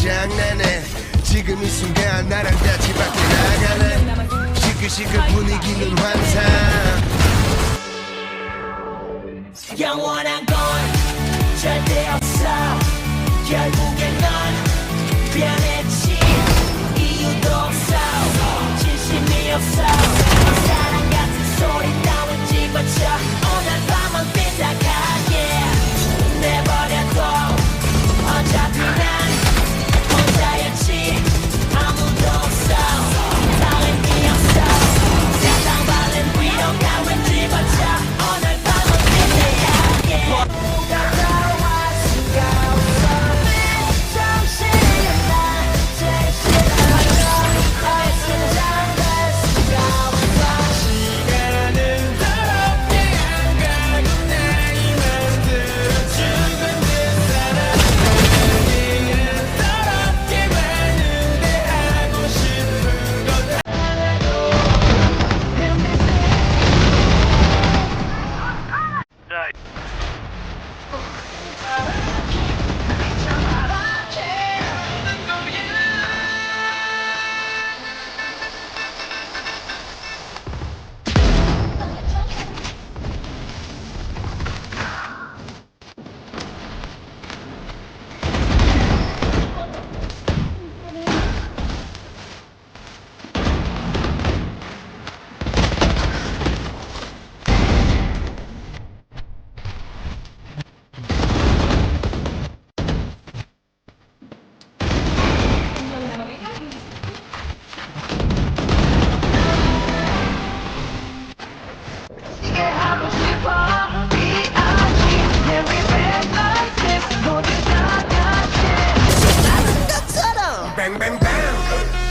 장난해. 지금 이 순간 나랑 같이 밖에 나가래 시끌시끌 분위기는 환상. 영원한 걸 bang, bang, bang.